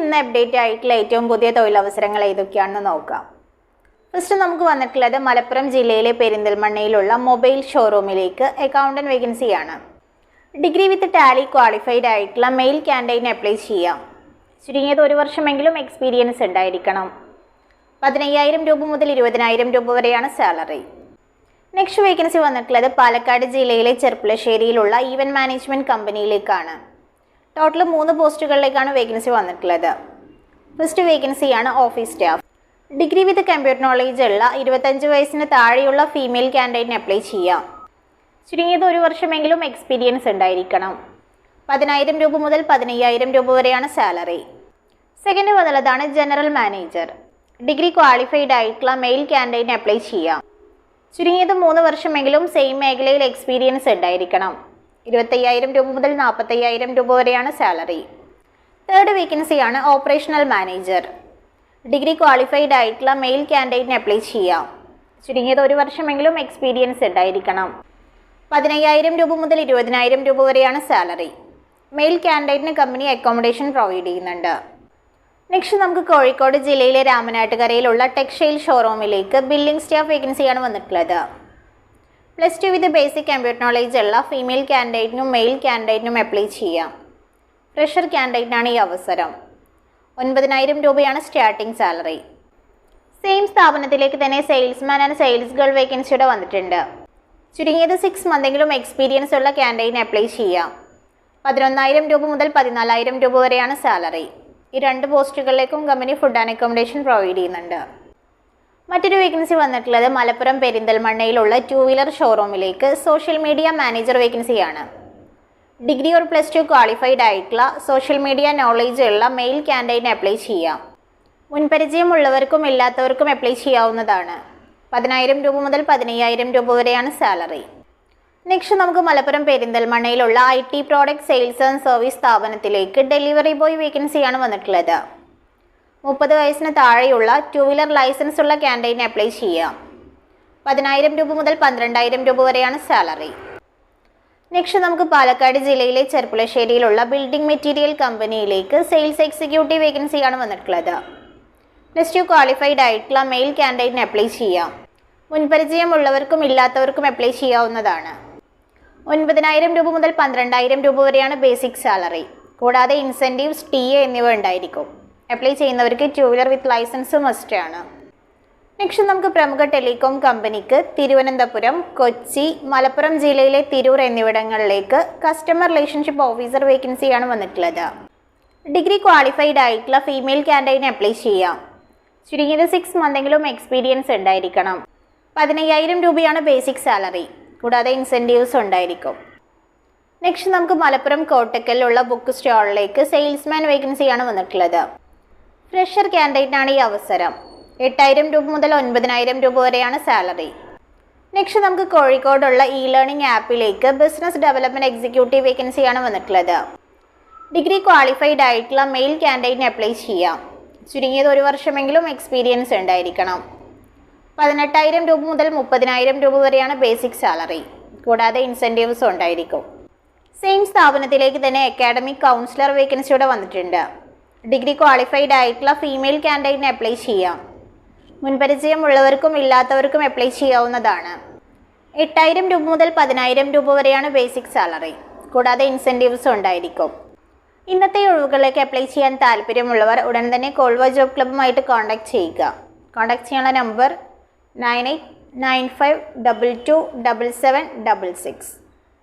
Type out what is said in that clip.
ഇന്ന് അപ്ഡേറ്റ് ആയിട്ടുള്ള ഏറ്റവും പുതിയ തൊഴിലവസരങ്ങൾ ഏതൊക്കെയാണെന്ന് നോക്കാം. ഫസ്റ്റ് നമുക്ക് വന്നിട്ടുള്ളത് മലപ്പുറം ജില്ലയിലെ പെരിന്തൽമണ്ണയിലുള്ള മൊബൈൽ ഷോറൂമിലേക്ക് അക്കൗണ്ടന്റ് വേക്കൻസിയാണ് ഡിഗ്രി വിത്ത് ടാലി ക്വാളിഫൈഡ് ആയിട്ടുള്ള മെയിൽ ക്യാൻഡൈന് അപ്ലൈ ചെയ്യാം. ചുരുങ്ങിയത് ഒരു വർഷമെങ്കിലും എക്സ്പീരിയൻസ് ഉണ്ടായിരിക്കണം. പതിനയ്യായിരം രൂപ മുതൽ ഇരുപതിനായിരം രൂപ വരെയാണ് സാലറി നെക്സ്റ്റ് വേക്കൻസി വന്നിട്ടുള്ളത് പാലക്കാട് ജില്ലയിലെ ചെർപ്പുളശ്ശേരിയിലുള്ള ഈവന്റ് മാനേജ്മെന്റ് കമ്പനിയിലേക്കാണ് ടോട്ടൽ മൂന്ന് പോസ്റ്റുകളിലേക്കാണ് വേക്കൻസി വന്നിട്ടുള്ളത്. ഫസ്റ്റ് വേക്കൻസിയാണ് office staff degree with computer knowledge ഉള്ള ഇരുപത്തഞ്ച് വയസ്സിന് താഴെയുള്ള ഫീമെയിൽ ക്യാൻഡിഡേറ്റിന് അപ്ലൈ ചെയ്യാം. ചുരുങ്ങിയത് ഒരു വർഷമെങ്കിലും എക്സ്പീരിയൻസ് ഉണ്ടായിരിക്കണം. പതിനായിരം രൂപ മുതൽ പതിനയ്യായിരം രൂപ വരെയാണ് സാലറി സെക്കൻഡ് വന്നുള്ളതാണ് ജനറൽ മാനേജർ ഡിഗ്രി ക്വാളിഫൈഡ് ആയിട്ടുള്ള മെയിൽ ക്യാൻഡിഡേറ്റിന് അപ്ലൈ ചെയ്യാം. ചുരുങ്ങിയത് മൂന്ന് വർഷമെങ്കിലും സെയിം മേഖലയിൽ എക്സ്പീരിയൻസ് ഉണ്ടായിരിക്കണം. ഇരുപത്തയ്യായിരം രൂപ മുതൽ നാൽപ്പത്തയ്യായിരം രൂപ വരെയാണ് സാലറി തേർഡ് വേക്കൻസിയാണ് ഓപ്പറേഷണൽ മാനേജർ ഡിഗ്രി ക്വാളിഫൈഡ് ആയിട്ടുള്ള മെയിൽ ക്യാൻഡിഡേറ്റിന് അപ്ലൈ ചെയ്യാം. ചുരുങ്ങിയത് ഒരു വർഷമെങ്കിലും എക്സ്പീരിയൻസ് ഉണ്ടായിരിക്കണം. പതിനയ്യായിരം രൂപ മുതൽ ഇരുപതിനായിരം രൂപ വരെയാണ് സാലറി മെയിൽ ക്യാൻഡിഡേറ്റിന് കമ്പനി അക്കോമഡേഷൻ പ്രൊവൈഡ് ചെയ്യുന്നുണ്ട്. നെക്സ്റ്റ് നമുക്ക് കോഴിക്കോട് ജില്ലയിലെ രാമനാട്ടുകരയിലുള്ള ടെക്സ്റ്റൈൽ ഷോറൂമിലേക്ക് ബില്ലിംഗ് സ്റ്റാഫ് വേക്കൻസിയാണ് വന്നിട്ടുള്ളത്. Plus two with basic computer knowledge ഉള്ള ഫീമെയിൽ കാൻഡിഡേറ്റിനും മെയിൽ കാൻഡിഡേറ്റിനും അപ്ലൈ ചെയ്യാം. ഫ്രഷർ കാൻഡിഡേറ്റിനാണ് ഈ അവസരം. ഒൻപതിനായിരം രൂപയാണ് സ്റ്റാർട്ടിംഗ് സാലറി സെയിം സ്ഥാപനത്തിലേക്ക് തന്നെ സെയിൽസ്മാൻ ആൻഡ് സെയിൽസ് ഗേൾ വേക്കൻസിയുടെ വന്നിട്ടുണ്ട്. ചുരുങ്ങിയത് സിക്സ് മന്തെങ്കിലും എക്സ്പീരിയൻസ് ഉള്ള കാൻഡിഡേറ്റിന് അപ്ലൈ ചെയ്യാം. പതിനൊന്നായിരം രൂപ മുതൽ പതിനാലായിരം രൂപ വരെയാണ് സാലറി ഈ രണ്ട് പോസ്റ്റുകളിലേക്കും company food and accommodation provide ചെയ്യുന്നുണ്ട്. മറ്റൊരു വേക്കൻസി വന്നിട്ടുള്ളത് മലപ്പുറം പെരിന്തൽമണ്ണയിലുള്ള ടു വീലർ ഷോറൂമിലേക്ക് സോഷ്യൽ മീഡിയ മാനേജർ വേക്കൻസിയാണ് degree or plus two qualified ആയിട്ടുള്ള സോഷ്യൽ മീഡിയ നോളേജ് ഉള്ള മെയിൽ ക്യാൻഡിഡേറ്റിന് അപ്ലൈ ചെയ്യാം. മുൻപരിചയമുള്ളവർക്കും ഇല്ലാത്തവർക്കും അപ്ലൈ ചെയ്യാവുന്നതാണ്. പതിനായിരം രൂപ മുതൽ പതിനയ്യായിരം രൂപ വരെയാണ് സാലറി നെക്സ്റ്റ് നമുക്ക് Malappuram പെരിന്തൽമണ്ണയിലുള്ള I T product sales and service സ്ഥാപനത്തിലേക്ക് ഡെലിവറി ബോയ് വേക്കൻസിയാണ് വന്നിട്ടുള്ളത്. മുപ്പത് വയസ്സിന് താഴെയുള്ള ടു വീലർ ലൈസൻസ് ഉള്ള ക്യാൻഡൈന് അപ്ലൈ ചെയ്യാം. പതിനായിരം രൂപ മുതൽ പന്ത്രണ്ടായിരം രൂപ വരെയാണ് സാലറി. നെക്സ്റ്റ് നമുക്ക് പാലക്കാട് ജില്ലയിലെ ചെർപ്പുളശ്ശേരിയിലുള്ള ബിൽഡിംഗ് മെറ്റീരിയൽ കമ്പനിയിലേക്ക് സെയിൽസ് എക്സിക്യൂട്ടീവ് വേക്കൻസിയാണ് വന്നിട്ടുള്ളത്. പ്ലസ് ടു ക്വാളിഫൈഡ് ആയിട്ടുള്ള മെയിൽ ക്യാൻഡിഡേറ്റിന് അപ്ലൈ ചെയ്യാം. മുൻപരിചയമുള്ളവർക്കും ഇല്ലാത്തവർക്കും അപ്ലൈ ചെയ്യാവുന്നതാണ്. ഒൻപതിനായിരം രൂപ മുതൽ പന്ത്രണ്ടായിരം രൂപ വരെയാണ് ബേസിക് സാലറി. കൂടാതെ ഇൻസെന്റീവ്സ് ടി എന്നിവ ഉണ്ടായിരിക്കും. അപ്ലൈ ചെയ്യുന്നവർക്ക് two wheeler with license must ആണ്. നെക്സ്റ്റ് നമുക്ക് പ്രമുഖ ടെലികോം കമ്പനിക്ക് തിരുവനന്തപുരം കൊച്ചി മലപ്പുറം ജില്ലയിലെ തിരൂർ എന്നിവിടങ്ങളിലേക്ക് കസ്റ്റമർ റിലേഷൻഷിപ്പ് ഓഫീസർ വേക്കൻസിയാണ് വന്നിട്ടുള്ളത്. ഡിഗ്രി ക്വാളിഫൈഡ് ആയിട്ടുള്ള ഫീമെയിൽ ക്യാൻഡിഡേറ്റിന് അപ്ലൈ ചെയ്യാം. ചുരുങ്ങിയത് സിക്സ് മന്തെങ്കിലും എക്സ്പീരിയൻസ് ഉണ്ടായിരിക്കണം. പതിനയ്യായിരം രൂപയാണ് ബേസിക് സാലറി കൂടാതെ ഇൻസെന്റീവ്സ് ഉണ്ടായിരിക്കും. നെക്സ്റ്റ് നമുക്ക് മലപ്പുറം കോട്ടക്കലിലുള്ള ബുക്ക് സ്റ്റാളിലേക്ക് സെയിൽസ്മാൻ വേക്കൻസിയാണ് വന്നിട്ടുള്ളത്. ഫ്രഷർ ക്യാൻഡിഡേറ്റിനാണ് ഈ അവസരം. എട്ടായിരം രൂപ മുതൽ ഒൻപതിനായിരം രൂപ വരെയാണ് സാലറി. നെക്സ്റ്റ് നമുക്ക് കോഴിക്കോടുള്ള ഇ ലേണിംഗ് ആപ്പിലേക്ക് ബിസിനസ് ഡെവലപ്മെന്റ് എക്സിക്യൂട്ടീവ് വേക്കൻസിയാണ് വന്നിട്ടുള്ളത്. ഡിഗ്രി ക്വാളിഫൈഡ് ആയിട്ടുള്ള മെയിൽ ക്യാൻഡിഡേറ്റിന് അപ്ലൈ ചെയ്യാം. ചുരുങ്ങിയത് ഒരു വർഷമെങ്കിലും എക്സ്പീരിയൻസ് ഉണ്ടായിരിക്കണം. പതിനെട്ടായിരം രൂപ മുതൽ മുപ്പതിനായിരം രൂപ വരെയാണ് ബേസിക് സാലറി കൂടാതെ ഇൻസെന്റീവ്സും ഉണ്ടായിരിക്കും. സെയിം സ്ഥാപനത്തിലേക്ക് തന്നെ അക്കാഡമിക് കൗൺസിലർ വേക്കൻസിയോടെ വന്നിട്ടുണ്ട്. ഡിഗ്രി ക്വാളിഫൈഡ് ആയിട്ടുള്ള ഫീമെയിൽ കാൻഡിഡേറ്റിന് അപ്ലൈ ചെയ്യാം. മുൻപരിചയമുള്ളവർക്കും ഇല്ലാത്തവർക്കും അപ്ലൈ ചെയ്യാവുന്നതാണ്. എട്ടായിരം രൂപ മുതൽ പതിനായിരം രൂപ വരെയാണ് ബേസിക് സാലറി. കൂടാതെ ഇൻസെന്റീവ്സും ഉണ്ടായിരിക്കും. ഇന്നത്തെ ഒഴിവുകളിലേക്ക് അപ്ലൈ ചെയ്യാൻ താല്പര്യമുള്ളവർ ഉടൻ തന്നെ കോൾവ ജോബ് ക്ലബ്ബുമായിട്ട് കോൺടാക്ട് ചെയ്യുക. കോൺടാക്ട് ചെയ്യാനുള്ള number nine eight nine five double two double seven double six.